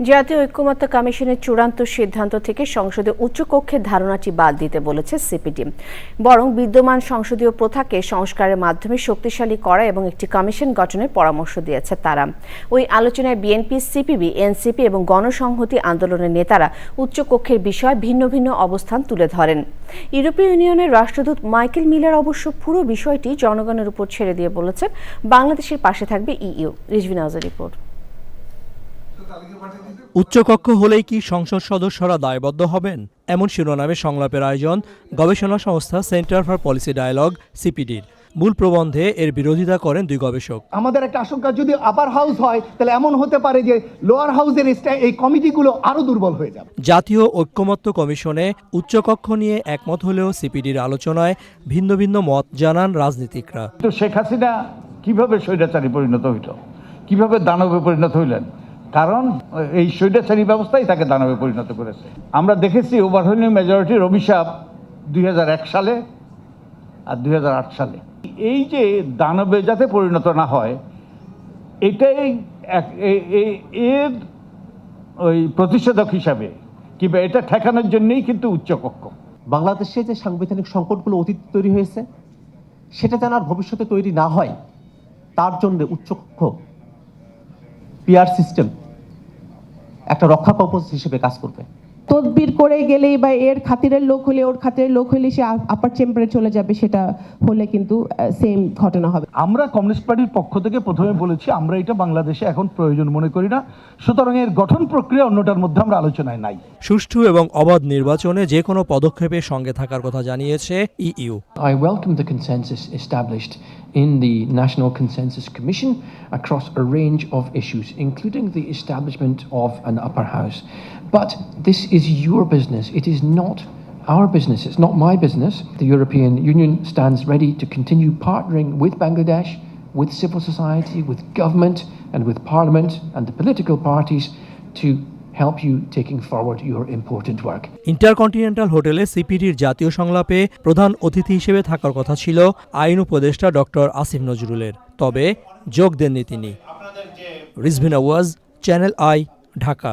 জাতীয় ঐক্যমত্য কমিশনের চূড়ান্ত সিদ্ধান্ত থেকে সংসদে উচ্চকক্ষের ধারণাটি বাদ দিতে বলেছে সিপিডি। বরং বিদ্যমান সংসদীয় প্রথাকে সংস্কারের মাধ্যমে শক্তিশালী করা এবং একটি কমিশন গঠনের পরামর্শ দিয়েছে তারা। ওই আলোচনায় বিএনপি, সিপিবি, এনসিপি এবং গণসংহতি আন্দোলনের নেতারা উচ্চকক্ষের বিষয়ে ভিন্ন ভিন্ন অবস্থান তুলে ধরেন। ইউরোপীয় ইউনিয়নের রাষ্ট্রদূত মাইকেল মিলার অবশ্য পুরো বিষয়টি জনগণের উপর ছেড়ে দিয়ে বলেছেন। বাংলাদেশের পাশে থাকবে ইইউ। রিজভিন আউজের রিপোর্ট। উচ্চকক্ষ হলেই কি সংসদ সদস্যরা দায়বদ্ধ হবেন? এমন শিরোনামে সংলাপের আয়োজন গবেষণা সংস্থা সেন্টার ফর পলিসি ডায়ালগ সিপিডির। মূল প্রবন্ধে এর বিরোধিতা করেন দুই গবেষক। আমাদের একটা আশঙ্কা যদি আপার হাউস হয় তাহলে এমন হতে পারে যে লোয়ার হাউসের এই কমিটিগুলো আরও দুর্বল হয়ে যাবে। জাতীয় ঐক্যমত্য কমিশনে উচ্চকক্ষ নিয়ে একমত হলেও সিপিডির আলোচনায় ভিন্ন ভিন্ন মত জানান রাজনীতিকরা। তো শেখ হাসিনা কীভাবে স্বৈরাচারী পরিণত হইল? কীভাবে দানবে পরিণত হইলেন? কারণ এই স্বৈরাচারী ব্যবস্থাই তাকে দানবে পরিণত করেছে। আমরা দেখেছি ওভারহোলিং মেজরিটির অভিশাপ দুই হাজার এক সালে আর দুই হাজার আট সালে। এই যে দানবে যাতে পরিণত না হয়, এটাই এক- এর ওই প্রতিষেধক হিসাবে কিংবা এটা ঠেকানোর জন্যই কিন্তু উচ্চকক্ষ। বাংলাদেশে যে সাংবিধানিক সংকটগুলো অতীত তৈরি হয়েছে, সেটা যেন আর ভবিষ্যতে তৈরি না হয়, তার জন্য উচ্চকক্ষ পিআর সিস্টেম একটা রক্ষা কবচ হিসেবে কাজ করবে। তদবির করে গেলেই বা এর খাতিরের লোক হলে ওর খাতিরের লোক হলে সে আপার চেম্বারে চলে যাবে সেটা হলে কিন্তু সেম ঘটনা হবে। আমরা কমিউনিস্ট পার্টির পক্ষ থেকে প্রথমে বলেছি আমরা এটা বাংলাদেশে এখন প্রয়োজন মনে করি না। সুতরাং এর গঠন প্রক্রিয়া অন্যটার মধ্যে আমরা আলোচনায় নাই। সুষ্ঠু এবং অবাধ নির্বাচনে যে কোনো পদক্ষেপের সঙ্গে থাকার কথা জানিয়েছে EU I welcome the consensus established in the National Consensus Commission across a range of issues, including the establishment of an upper house. But this is your business, it is not our business, it's not my business. The European Union stands ready to continue partnering with Bangladesh, with civil society, with government, and with parliament and the political parties to help you taking forward your important work. Intercontinental হোটেলে সিপিডির জাতীয় সংলাপে প্রধান অতিথি হিসেবে থাকার কথা ছিল আইন উপদেষ্টা ডক্টর আসিফ নজরুলের তবে যোগ দেননি তিনি রিজভিন আওয়াজ চ্যানেল আই ঢাকা